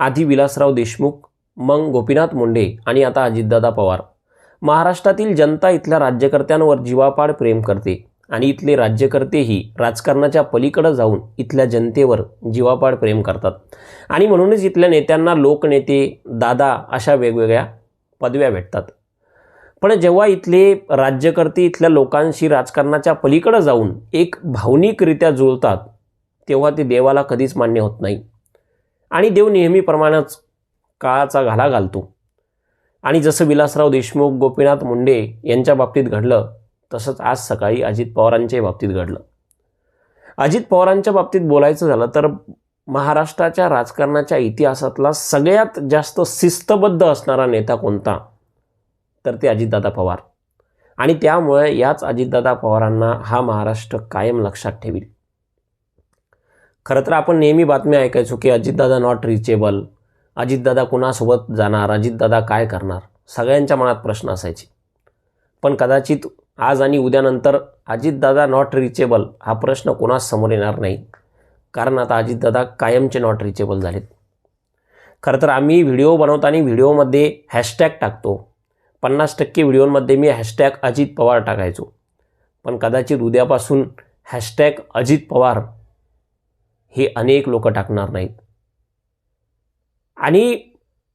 आधी विलासराव देशमुख मग गोपीनाथ मुंडे आणि आता अजितदादा पवार. महाराष्ट्रातील जनता इथल्या राज्यकर्त्यांवर जीवापाड प्रेम करते आणि इथले राज्यकर्तेही राजकारणाच्या पलीकडे जाऊन इथल्या जनतेवर जीवापाड प्रेम करतात. आणि म्हणूनच इथल्या नेत्यांना लोकनेते दादा अशा वेगवेगळ्या पदव्या भेटतात. पण जेव्हा इथले राज्यकर्ते इथल्या लोकांशी राजकारणाच्या पलीकडे जाऊन एक भावनिकरित्या जुळतात तेव्हा ते देवाला कधीच मान्य होत नाही. आणि देव नेहमीप्रमाणेच काळाचा घाला घालतो. आणि जसं विलासराव देशमुख गोपीनाथ मुंडे यांच्या बाबतीत घडलं तसंच आज सकाळी अजित पवारांच्याही बाबतीत घडलं. अजित पवारांच्या बाबतीत बोलायचं झालं तर महाराष्ट्राच्या राजकारणाच्या इतिहासातला सगळ्यात जास्त शिस्तबद्ध असणारा नेता कोणता? तर ते अजितदादा पवार. आणि त्यामुळे याच अजितदादा पवारांना हा महाराष्ट्र कायम लक्षात ठेवील. खरं तर आपण नेहमी बातम्या ऐकायचो की अजितदादा नॉट रिचेबल अजितदादा कुणासोबत जाणार? अजितदादा काय करणार? सगळ्यांच्या मनात प्रश्न असायचे. पण कदाचित आज आणि उद्यानंतर अजितदादा नॉट रिचेबल हा प्रश्न कोणास समोर येणार नाही. कारण आता अजितदादा कायमचे नॉट रिचेबल झालेत. खरं तर आम्ही व्हिडिओ बनवताना व्हिडिओमध्ये हॅशटॅग टाकतो. पन्नास टक्के व्हिडिओमध्ये मी हॅशटॅग अजित पवार टाकायचो. पण कदाचित उद्यापासून हॅशटॅग अजित पवार हे अनेक लोक टाकणार नाहीत. आणि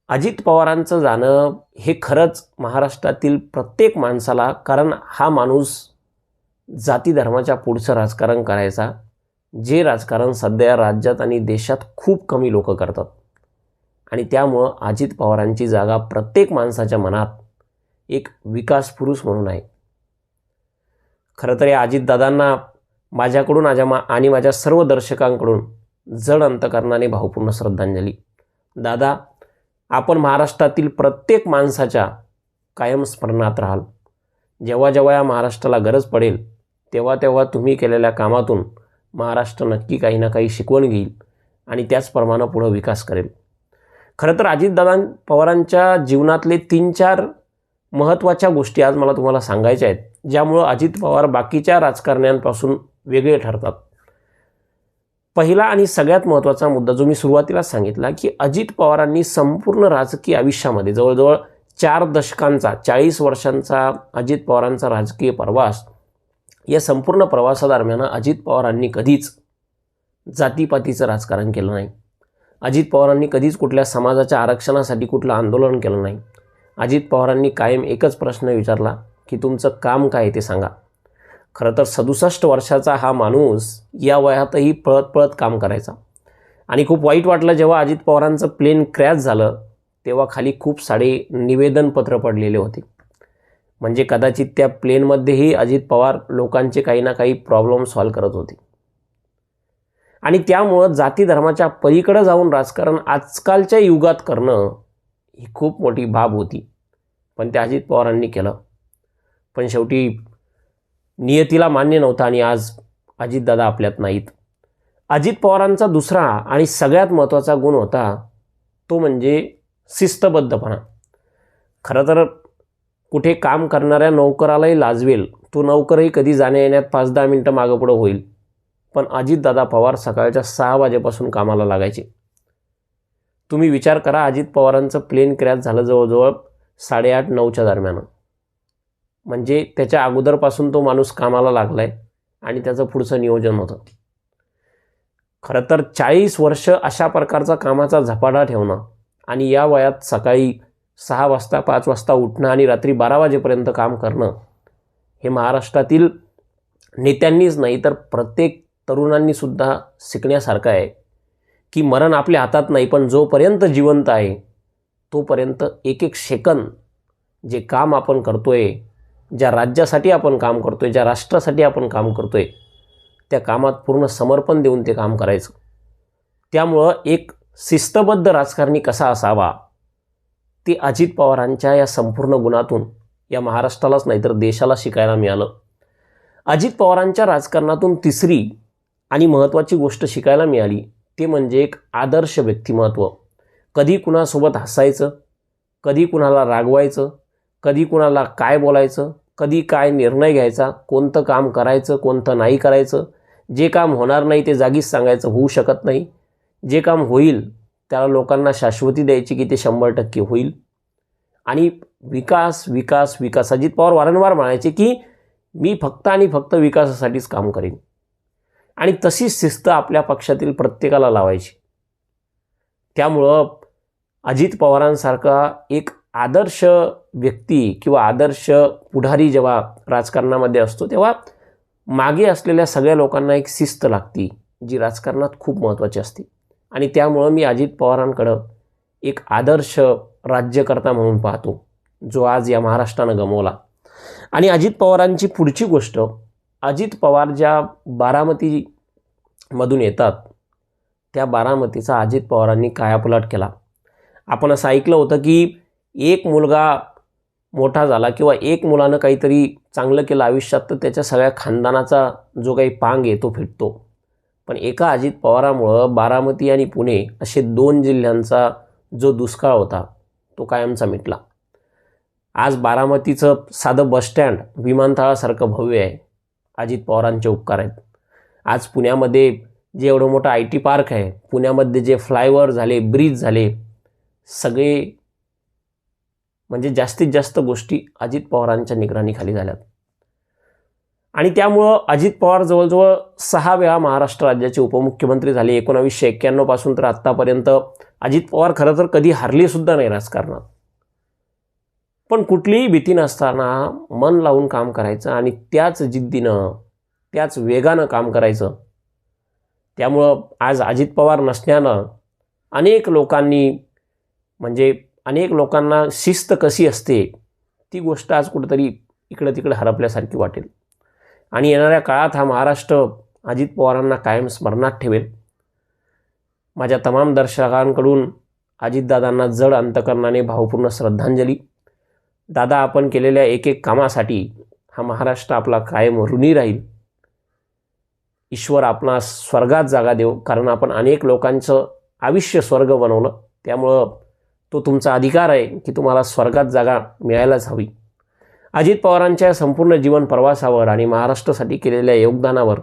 अजित पवारांचं जाणं हे खरंच महाराष्ट्रातील प्रत्येक माणसाला कारण हा माणूस जाती धर्माच्या पुढचं राजकारण करायचा जे राजकारण सध्या राज्यात आणि देशात खूप कमी लोक करतात. आणि त्यामुळं अजित पवारांची जागा प्रत्येक माणसाच्या मनात एक विकास पुरुष म्हणून आहे. खरं तर या अजितदादांना माझ्याकडून माझ्या मा आणि माझ्या सर्व दर्शकांकडून जड अंतकरणाने भावपूर्ण श्रद्धांजली. दादा आपण महाराष्ट्रातील प्रत्येक माणसाच्या कायम स्मरणात राहाल. जेव्हा जेव्हा या महाराष्ट्राला गरज पडेल तेव्हा तेव्हा तुम्ही केलेल्या कामातून महाराष्ट्र नक्की काही ना काही शिकवण घेईल आणि त्याचप्रमाणे पुढं विकास करेल. खरं तर अजितदादा पवारांच्या जीवनातले तीन चार महत्त्वाच्या गोष्टी आज मला तुम्हाला सांगायच्या आहेत ज्यामुळं अजित पवार बाकीच्या राजकारण्यांपासून वेगळे ठरतात. पहिला आणि सगळ्यात महत्त्वाचा मुद्दा जो मी सुरुवातीला सांगितला की अजित पवारांनी संपूर्ण राजकीय आयुष्यामध्ये जवळजवळ चार दशकांचा चाळीस वर्षांचा अजित पवारांचा राजकीय प्रवास या संपूर्ण प्रवासादरम्यान अजित पवारांनी कधीच जातीपातीचं राजकारण केलं नाही. अजित पवारांनी कधीच कुठल्या समाजाच्या आरक्षणासाठी कुठलं आंदोलन केलं नाही. अजित पवारांनी कायम एकच प्रश्न विचारला की तुमचं काम काय ते सांगा. खरं तर सदुसष्ट वर्षाचा हा माणूस या वयातही पळत पळत काम करायचा. आणि खूप वाईट वाटलं जेव्हा अजित पवारांचं प्लेन क्रॅश झालं तेव्हा खाली खूप सारे निवेदनपत्र पडलेले होते. म्हणजे कदाचित त्या प्लेनमध्येही अजित पवार लोकांचे काही ना काही प्रॉब्लेम सॉल्व करत होते. आणि त्यामुळं जाती धर्माच्या पलीकडं जाऊन राजकारण आजकालच्या युगात करणं ही खूप मोठी बाब होती. पण ते अजित पवारांनी केलं. पण शेवटी नियतीला मान्य नव्हतं आणि आज अजितदादा आपल्यात नाहीत. अजित पवारांचा दुसरा आणि सगळ्यात महत्त्वाचा गुण होता तो म्हणजे शिस्तबद्धपणा. खरं तर कुठे काम करणाऱ्या नौकरालाही लाजवेल. तो नौकरही कधी जाण्या येण्यात पाच दहा मिनटं मागं पुढं होईल. पण अजितदादा पवार सकाळच्या सहा वाजेपासून कामाला लागायचे. तुम्ही विचार करा अजित पवारांचं प्लेन क्रॅश झालं जवळजवळ साडेआठ नऊच्या दरम्यान. म्हणजे त्याच्या अगोदरपासून तो माणूस कामाला लागला आहे आणि त्याचं पुढचं नियोजन होतं. खरं तर चाळीस वर्ष अशा प्रकारचा कामाचा झपाटा ठेवणं आणि या वयात सकाळी सहा वाजता पाच वाजता उठणं आणि रात्री बारा वाजेपर्यंत काम करणं हे महाराष्ट्रातील नेत्यांनीच नाही तर प्रत्येक तरुणांनीसुद्धा शिकण्यासारखं आहे की मरण आपल्या हातात नाही पण जोपर्यंत जिवंत आहे तोपर्यंत एक एक सेकंद जे काम आपण करतो आहे ज्या राज्यासाठी आपण काम करतो आहे ज्या राष्ट्रासाठी आपण काम करतो आहे त्या कामात पूर्ण समर्पण देऊन ते काम करायचं. त्यामुळं एक शिस्तबद्ध राजकारणी कसा असावा ते अजित पवारांच्या या संपूर्ण गुणातून या महाराष्ट्रालाच नाही तर देशाला शिकायला मिळालं. अजित पवारांच्या राजकारणातून तिसरी आणि महत्त्वाची गोष्ट शिकायला मिळाली ते म्हणजे एक आदर्श व्यक्तिमत्व. कधी कुणासोबत हसायचं कधी कुणाला रागवायचं कधी कुणाला काय बोलायचं कधी काय निर्णय घ्यायचा कोणतं काम करायचं कोणतं नाही करायचं जे काम होणार नाही ते जागीच सांगायचं होऊ शकत नाही. जे काम होईल त्याला लोकांना शाश्वती द्यायची की ते शंभर टक्के होईल. आणि विकास विकास विकास अजित पवार वारंवार म्हणायचे की मी फक्त आणि फक्त विकासासाठीच काम करेन. आणि तशीच शिस्त आपल्या पक्षातील प्रत्येकाला लावायची. त्यामुळं अजित पवारांसारखा एक आदर्श व्यक्ती किंवा आदर्श पुढारी जेव्हा राजकारणामध्ये असतो तेव्हा मागे असलेल्या सगळ्या लोकांना एक शिस्त लागती जी राजकारणात खूप महत्त्वाची असते. आणि त्यामुळं मी अजित पवारांकडं एक आदर्श राज्यकर्ता म्हणून पाहतो जो आज या महाराष्ट्रानं गमवला. आणि अजित पवारांची पुढची गोष्ट अजित पवार ज्या बारामतीमधून येतात त्या बारामतीचा अजित पवारांनी कायापलट केला. आपण असं ऐकलं होतं की एक मुलगा मोठा झाला किंवा एक मुलानं काहीतरी चांगलं केलं आयुष्यात तर त्याच्या सगळ्या खानदानाचा जो काही पांग आहे तो फिटतो. पण एका अजित पवारामुळं बारामती आणि पुणे असे दोन जिल्ह्यांचा जो दुष्काळ होता तो कायमचा मिटला. आज बारामतीचं साधं बसस्टँड विमानतळासारखं भव्य आहे. अजित पवारांचे उपकार आहेत. आज पुण्यामध्ये जे एवढं मोठं आय टी पार्क आहे पुण्यामध्ये जे फ्लायओव्हर झाले ब्रिज झाले सगळे म्हणजे जास्तीत जास्त गोष्टी अजित पवारांच्या निगराणीखाली झाल्यात. आणि त्यामुळं अजित पवार जवळजवळ सहा वेळा महाराष्ट्र राज्याचे उपमुख्यमंत्री झाले. एकोणावीसशे एक्क्याण्णवपासून तर आत्तापर्यंत अजित पवार खरं तर कधी हारले सुद्धा नाही राजकारणात. पण कुठलीही भीती नसताना मन लावून काम करायचं आणि त्याच जिद्दीनं त्याच वेगानं काम करायचं. त्यामुळं आज अजित पवार नसण्यानं अनेक लोकांनी म्हणजे अनेक लोकांना शिस्त कशी असते ती गोष्ट आज कुठंतरी इकडं तिकडं हरपल्यासारखी वाटेल. आणि येणाऱ्या काळात हा महाराष्ट्र अजित पवारांना कायम स्मरणात ठेवेल. माझ्या तमाम दर्शकांकडून अजितदादांना जड अंतकरणाने भावपूर्ण श्रद्धांजली. दादा आपण केलेल्या एक एक कामासाठी हा महाराष्ट्र आपला कायम ऋणी राहील. ईश्वर आपणास स्वर्गात जागा देव कारण आपण अनेक लोकांचं आयुष्य स्वर्ग बनवलं. त्यामुळं तो तुमचा अधिकार आहे की तुम्हाला स्वर्गात जागा मिळायलाच हवी. अजित पवारांच्या संपूर्ण जीवन प्रवासावर आणि महाराष्ट्रासाठी केलेल्या योगदानावर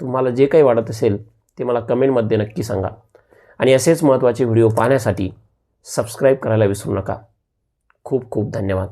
तुम्हाला जे काही वाटत असेल ते मला कमेंटमध्ये नक्की सांगा. आणि असेच महत्त्वाचे व्हिडिओ पाहण्यासाठी सबस्क्राईब करायला विसरू नका. खूप खूप धन्यवाद.